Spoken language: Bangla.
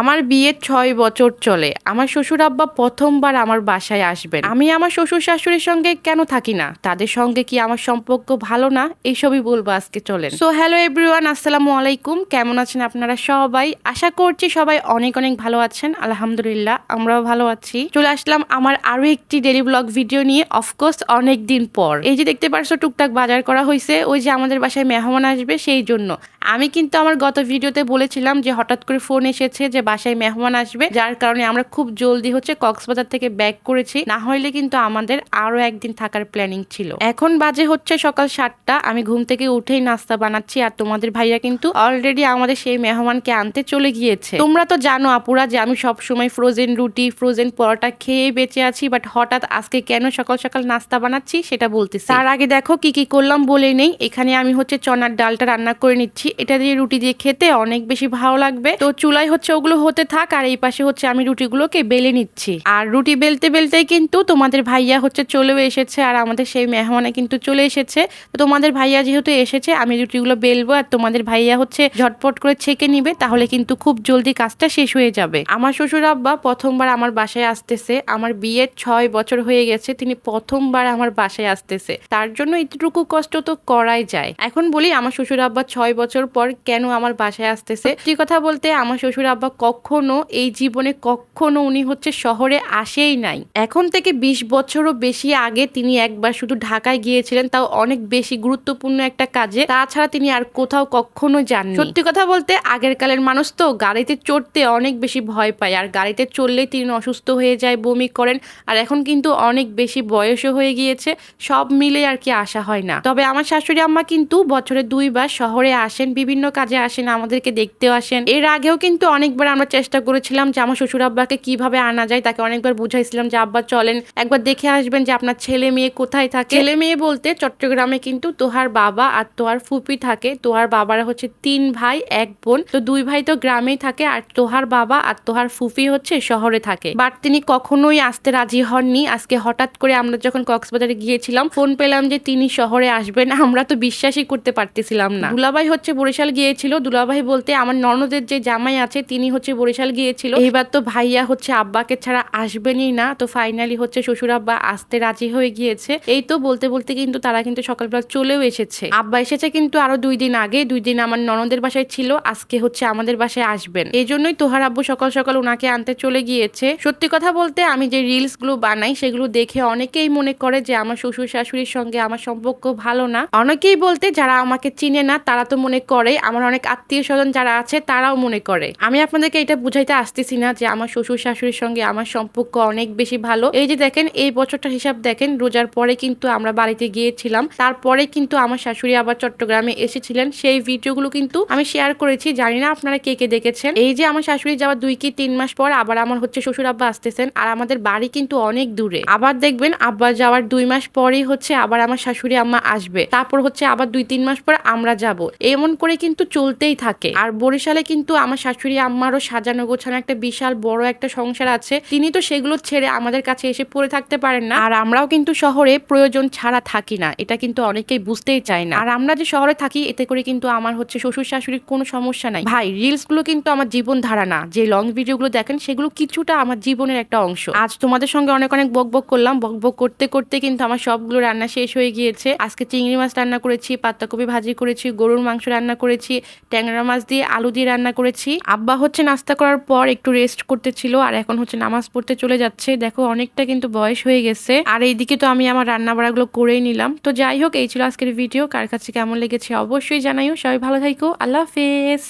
আমার বিয়ে ছয় বছর চলে। আমার শ্বশুর আব্বা প্রথমবার আমার বাসায় আসবেন। আমি আমার শ্বশুর শাশুড়ির সঙ্গে কেন থাকি না? তাদের সঙ্গে কি আমার সম্পর্ক ভালো না? এইসবই বলব আজকে চলেন। সো হ্যালো এভরিওয়ান আসসালামু আলাইকুম। কেমন আছেন আপনারা সবাই? আশা করছি সবাই অনেক অনেক ভালো আছেন। আলহামদুলিল্লাহ, আমরাও ভালো আছি। চলে আসলাম আমার আরও একটি ডেলি ব্লগ ভিডিও নিয়ে অফকোর্স অনেক দিন পর। এই যে দেখতে পারছ, টুকটাক বাজার করা হয়েছে। ওই যে আমাদের বাসায় মেহমান আসবে, সেই জন্য। আমি কিন্তু আমার গত ভিডিওতে বলেছিলাম যে হঠাৎ করে ফোন এসেছে যে বাসায় মেহমান আসবে, যার কারণে আমরা খুব জলদি হচ্ছে কক্সবাজার থেকে ব্যাক করেছি। না হইলে কিন্তু আমাদের আরও একদিন থাকার প্ল্যানিং ছিল। এখন বাজে হচ্ছে সকাল সাতটা, আমি ঘুম থেকে উঠেই নাস্তা বানাচ্ছি, আর তোমাদের ভাইয়া কিন্তু অলরেডি আমাদের সেই মেহমানকে আনতে চলে গিয়েছে। তোমরা তো জানো আপুরা যে আমি সব সময় ফ্রোজেন রুটি ফ্রোজেন পরোটা খেয়ে বেঁচে আছি বাট হঠাৎ আজকে কেন সকাল সকাল নাস্তা বানাচ্ছি সেটা বলতেছি। তার আগে দেখো কি কি করলাম বলে নেই। এখানে আমি হচ্ছে চনার ডালটা রান্না করে নিচ্ছি। এটা দিয়ে রুটি দিয়ে খেতে অনেক বেশি ভালো লাগবে। তো চুলায় হচ্ছে ওগুলো হতে থাক, আর এই পাশে হচ্ছে আমি রুটিগুলোকে বেলে নিচ্ছি। আর রুটি বেলতে বেলতেই কিন্তু তোমাদের ভাইয়া হচ্ছে চলেও এসেছে, আর আমাদের সেই মেহমানে কিন্তু চলে এসেছে। তো তোমাদের ভাইয়া যেহেতু এসেছে, আমি রুটিগুলো বেলবো, আর তোমাদের ভাইয়া হচ্ছে ঝটপট করে ছেঁকে নিবে, তাহলে কিন্তু খুব জলদি কাজটা শেষ হয়ে যাবে। আমার শ্বশুর আব্বা প্রথমবার আমার বাসায় আসতেছে, আমার বিয়ের ছয় বছর হয়ে গেছে, তিনি প্রথমবার আমার বাসায় আসতেছে। তার জন্য এতটুকু কষ্ট তো করাই যায়। এখন বলি, আমার শ্বশুর আব্বা ছয় বছর পর কেন আমার বাসায় আসতেছে? সত্যি কথা বলতে, আমার শ্বশুর আব্বা কখনো, এই জীবনে কখনো উনি হচ্ছে শহরে আসেই নাই। এখন থেকে বিশ বছরও বেশি আগে তিনি একবার শুধু ঢাকায় গিয়েছিলেন, তাও অনেক বেশি গুরুত্বপূর্ণ একটা কাজে। তাছাড়া তিনি আর কোথাও কখনো যাননি। সত্যি কথা বলতে, আগের কালের মানুষ তো গাড়িতে চড়তে অনেক বেশি ভয় পায়, আর গাড়িতে চললেই তিনি অসুস্থ হয়ে যায়, বমি করেন, আর এখন কিন্তু অনেক বেশি বয়সও হয়ে গিয়েছে, সব মিলে আর কি আসা হয় না। তবে আমার শাশুড়ি আম্মা কিন্তু বছরে দুইবার শহরে আসেন, বিভিন্ন কাজে আসেন, আমাদেরকে দেখতেও আসেন। এর আগেও কিন্তু অনেকবার আমরা চেষ্টা করেছিলাম যে আমার শ্বশুর আব্বাকে কীভাবে আনা যায় তাকে অনেকবার বুঝাইছিলাম যে আব্বা চলেন একবার দেখে আসবেন যে আপনার ছেলে মেয়ে কোথায় থাকে। ছেলে মেয়ে বলতে চট্টগ্রামে কিন্তু তোহার বাবা আর তোহার ফুপি থাকে। তোহার বাবারা হচ্ছে তিন ভাই এক বোন। তো দুই ভাই তো গ্রামেই থাকে আর তোহার বাবা আর তোহার ফুফি হচ্ছে শহরে থাকে। বাট তিনি কখনোই আসতে রাজি হননি। আজকে হঠাৎ করে আমরা যখন কক্সবাজারে গিয়েছিলাম ফোন পেলাম যে তিনি শহরে আসবেন। আমরা তো বিশ্বাসই করতে পারতেছিলাম না। দুলাভাই হচ্ছে বরিশাল গিয়েছিল। দুলাভাই বলতে আমার ননদের যে জামাই আছে তিনি হচ্ছে বরিশাল গিয়েছিল। এইবার তো ভাইয়া হচ্ছে আব্বাকে ছাড়া আসবেনই না, তো ফাইনালি হচ্ছে শ্বশুর আব্বা আসতে রাজি হয়ে গিয়েছে। এই তো বলতে বলতে কিন্তু তারা কিন্তু সকালবেলা চলেও এসেছে। আব্বা এসেছে কিন্তু আরও দুই দিন আগে, দুই দিন আমার ননদের বাসায় ছিল, আজকে হচ্ছে আমাদের বাসায় আসবেন। এই জন্যই তোহার আব্বু সকাল সকাল ওনাকে আনতে চলে গিয়েছে। সত্যি কথা বলতে আমি যে রিলসগুলো বানাই, সেগুলো দেখে অনেকেই মনে করে যে আমার শ্বশুর শাশুড়ির সঙ্গে আমার সম্পর্ক ভালো না। অনেকেই বলতে যারা আমাকে চিনে না, তারা তো মনে করে, আমার অনেক আত্মীয় স্বজন যারা আছে, তারাও মনে করে। আমি আপনাদেরকে এটা বুঝাইতে আসতেছি না যে আমার শ্বশুর শাশুড়ির সঙ্গে আমার সম্পর্ক অনেক বেশি ভালো। এই যে দেখেন, এই বছরটা হিসাব দেখেন, রোজার পরে কিন্তু আমরা বাড়িতে গিয়েছিলাম। তারপরে কিন্তু আমার শাশুড়ি আবার চট্টগ্রামে এসেছিলেন। সেই ভিডিওগুলো কিন্তু আমি শেয়ার করেছি। জানি না আপনারা কে কে দেখেছেন। এই যে আমার শাশুড়ি যাওয়ার দুই কি তিন মাস পর আবার আমার হচ্ছে শ্বশুর আব্বা আসতেছেন আর আমাদের বাড়ি কিন্তু অনেক দূরে। আবার দেখবেন, আব্বা যাওয়ার দুই মাস পরেই হচ্ছে আবার আমার শাশুড়ি আম্মা আসবে। তারপর হচ্ছে আবার দুই তিন মাস পর আমরা যাব। এমন করে কিন্তু চলতেই থাকে। আর বরিশালে কিন্তু আমার শাশুড়ি আম্মারও সাজানো গোছানো একটা বিশাল বড় একটা সংসার আছে। তিনি তো সেগুলো ছেড়ে আমাদের কাছে এসে পড়ে থাকতে পারেন না। আর আমরাও কিন্তু শহরে প্রয়োজন ছাড়া থাকি না, এটা কিন্তু অনেকেই বুঝতেই চায় না। আর আমরা যে শহরে থাকি, এতে করে কিন্তু আমার হচ্ছে শ্বশুর শাশুড়ির কোনো সমস্যা নাই। ভাই রিলসগুলো কিন্তু আমার জীবন ধারা না। যে লং ভিডিও গুলো দেখেন, সেগুলো কিছুটা আমার জীবনের একটা অংশ। আজ তোমাদের সঙ্গে অনেক অনেক বক বক করলাম। বক বক করতে করতে কিন্তু আমার সবগুলো রান্না শেষ হয়ে গিয়েছে। আজকে চিংড়ি মাছ রান্না করেছি, পাত্তাকপি ভাজি করেছি, গরুর মাংস রান্না করেছি, ট্যাংরা মাছ দিয়ে আলু দিয়ে রান্না করেছি। আব্বা হচ্ছে নাস্তা করার পর একটু রেস্ট করতে ছিল, আর এখন হচ্ছে নামাজ পড়তে চলে যাচ্ছে। দেখো, অনেকটা কিন্তু বয়স হয়ে গেছে। আর এইদিকে তো আমি আমার রান্না বাড়াগুলো করেই নিলাম। তো যাই হোক, এই ছিল আজকের ভিডিও কার কাছে কেমন লেগেছে অবশ্যই জানাইও। সবাই ভালো থাকো আল্লাহ হাফেজ।